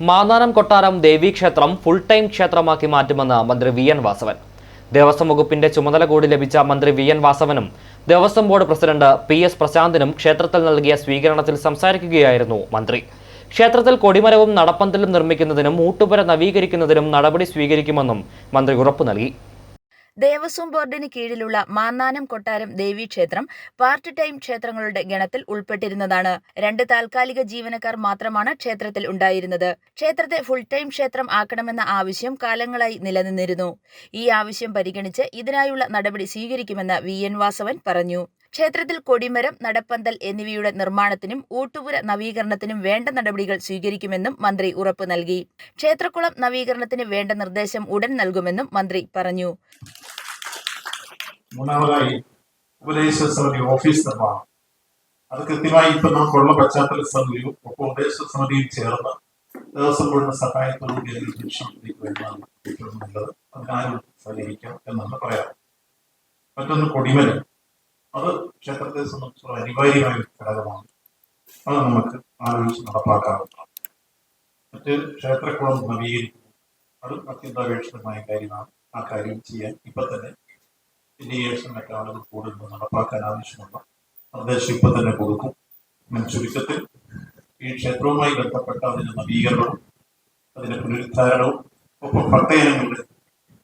മാന്നാനം കൊട്ടാരം ദേവീക്ഷേത്രം full time ക്ഷേത്രമാക്കി മാറ്റുമെന്ന് മന്ത്രി വി എൻ വാസവൻ. ദേവസ്വം വകുപ്പിന്റെ ചുമതല കൂടി ലഭിച്ച മന്ത്രി V N വാസവനും Devaswom board president P S പ്രശാന്തിനും ക്ഷേത്രത്തിൽ നൽകിയ സ്വീകരണത്തിൽ സംസാരിക്കുകയായിരുന്നു മന്ത്രി. ക്ഷേത്രത്തിൽ കൊടിമരവും നടപ്പന്തലും നിർമ്മിക്കുന്നതിനും ഊട്ടുപുര നവീകരിക്കുന്നതിനും നടപടി സ്വീകരിക്കുമെന്നും മന്ത്രി ഉറപ്പു നൽകി. ദേവസ്വം ബോർഡിന് കീഴിലുള്ള മാന്നാനം കൊട്ടാരം ദേവീക്ഷേത്രം പാർട്ട് ടൈം ക്ഷേത്രങ്ങളുടെ ഗണത്തിൽ ഉൾപ്പെട്ടിരുന്നതാണ്. രണ്ട് താൽക്കാലിക ജീവനക്കാർ മാത്രമാണ് ക്ഷേത്രത്തിൽ ഉണ്ടായിരുന്നത്. ക്ഷേത്രത്തെ ഫുൾ ടൈം ക്ഷേത്രം ആക്കണമെന്ന ആവശ്യം കാലങ്ങളായി നിലനിന്നിരുന്നു. ഈ ആവശ്യം പരിഗണിച്ച് ഇതിനായുള്ള നടപടി സ്വീകരിക്കുമെന്ന് വി. എൻ. വാസവൻ പറഞ്ഞു. ക്ഷേത്രത്തിൽ കൊടിമരം നടപ്പന്തൽ എന്നിവയുടെ നിർമ്മാണത്തിനും ഊട്ടുപുര നവീകരണത്തിനും വേണ്ട നടപടികൾ സ്വീകരിക്കുമെന്നും മന്ത്രി ഉറപ്പ് നൽകി. ക്ഷേത്രക്കുളം നവീകരണത്തിന് വേണ്ട നിർദ്ദേശം ഉടൻ നൽകുമെന്നും മന്ത്രി പറഞ്ഞു. മൂന്നാമതായി ഉപദേശ സമിതി ഓഫീസ് നിർമ്മാണം. അത് കൃത്യമായി ഇപ്പൊ നമുക്കുള്ള പശ്ചാത്തല സമിതിയും ഒപ്പം ഉപദേശ സമിതിയും ചേർന്ന് ദേവസ്വം ബോർഡിന്റെ സഹായത്തോടുകൂടി അതിൽ ലക്ഷ്യത്തിലേക്ക് വരുന്നതാണ് ഏറ്റവും നല്ലത്. അതിനാരും സഹകരിക്കാം എന്നാണ് പറയാം മറ്റൊന്ന് കൊടിമരം. അത് ക്ഷേത്രത്തെ സംബന്ധിച്ചുള്ള അനിവാര്യമായ ഒരു ഘടകമാണ്. അത് നമുക്ക് ആലോചിച്ച് നടപ്പാക്കാവുന്നതാണ്. മറ്റ് ക്ഷേത്രക്കുളം നവീകരിക്കുന്നു. അത് അത്യന്താപേക്ഷിതമായ കാര്യമാണ്. ആ കാര്യം ചെയ്യാൻ ഇപ്പൊ തന്നെ ഇൻഡിക്കേഷൻ ഒക്കെ ആളുകൾ കൂടുതൽ നടപ്പാക്കാൻ ആവശ്യമുള്ള നിർദ്ദേശം ഇപ്പൊ തന്നെ കൊടുക്കും. ചുരുക്കത്തിൽ ഈ ക്ഷേത്രവുമായി ബന്ധപ്പെട്ട അതിന്റെ നവീകരണവും അതിന്റെ പുനരുദ്ധാരണവും ഒപ്പം പട്ടയങ്ങളുടെ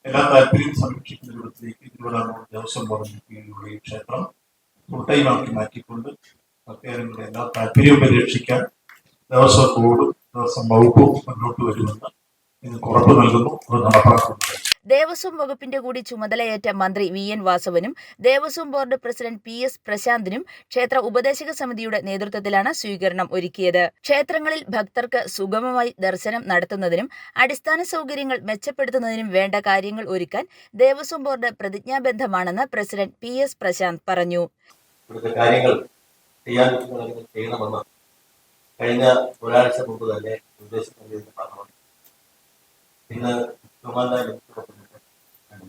എല്ലാ താല്പര്യവും സംരക്ഷിക്കുന്ന രൂപത്തിലേക്ക് തിരുവിതാംകൂർ ദേവസ്വം ബോർഡിന് കീഴിലുള്ള ഈ ക്ഷേത്രം ഫുൾടൈമാക്കി മാറ്റിക്കൊണ്ട് പട്ടയങ്ങളുടെ എല്ലാ താല്പര്യവും പരിരക്ഷിക്കാൻ ദേവസ്വം ബോർഡും ദേവസ്വം വകുപ്പും മുന്നോട്ട് വരുമെന്ന് നിങ്ങൾക്ക് ഉറപ്പ് നൽകുന്നു. അത് നടപ്പാക്കുന്നത് ദേവസ്വം വകുപ്പിന്റെ കൂടി ചുമതലയേറ്റ മന്ത്രി V N വാസവനും Devaswom board president P S പ്രശാന്തിനും ക്ഷേത്ര ഉപദേശക സമിതിയുടെ നേതൃത്വത്തിലാണ് സ്വീകരണം ഒരുക്കിയത്. ക്ഷേത്രങ്ങളിൽ ഭക്തർക്ക് സുഗമമായി ദർശനം നടത്തുന്നതിനും അടിസ്ഥാന സൗകര്യങ്ങൾ മെച്ചപ്പെടുത്തുന്നതിനും വേണ്ട കാര്യങ്ങൾ ഒരുക്കാൻ ദേവസ്വം ബോർഡ് പ്രതിജ്ഞാബദ്ധമാണെന്ന് പ്രസിഡന്റ് പി എസ് പ്രശാന്ത് പറഞ്ഞു. ഇവിടുത്തെ കാര്യങ്ങൾ ചെയ്യാൻ പറ്റുന്ന കാര്യങ്ങൾ ചെയ്യണമെന്ന് കഴിഞ്ഞ ഒരാഴ്ച മുമ്പ് തന്നെ നിർദ്ദേശിക്കുന്നത് പറഞ്ഞു ഇന്ന്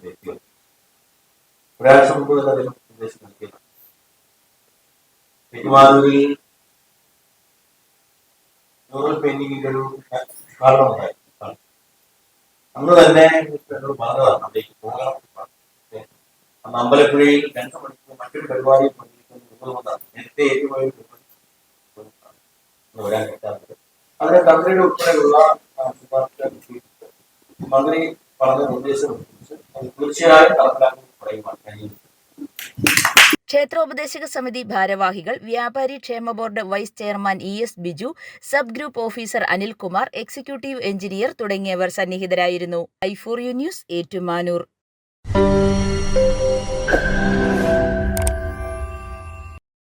എത്തിയത് ഒരാഴ്ച മുമ്പ് തന്നെ അദ്ദേഹം നിർദ്ദേശം നൽകിയത്. പെരുമാറൂരിൽ മ്യൂറൽ പെയിന്റിങ്ങിന്റെ ഒരു കാരണമുണ്ടായി അന്ന് തന്നെ എന്നോട് പറഞ്ഞതാണ് അവിടേക്ക് പോകണം അന്ന് അമ്പലപ്പുഴയിൽ രണ്ട് മണിക്കൂർ മറ്റൊരു പരിപാടി നിങ്ങളുമെന്നാണ് നേരത്തെ ഇന്ന് വരാൻ പറ്റാത്തത്. അതിന് തന്ത്രിയുടെ ഉൾപ്പെടെയുള്ള മന്ത്രി പറഞ്ഞ നിർദ്ദേശം തീർച്ചയായും നടപ്പിലാക്കുമെന്ന് പറയുവാൻ കഴിയും. ക്ഷേത്രോപദേശക സമിതി ഭാരവാഹികൾ വ്യാപാരി ക്ഷേമ board vice chairman E S Biju sub group officer Anilkumar executive engineer തുടങ്ങിയവർ സന്നിഹിതരായിരുന്നു. I four U news Ettumanoor.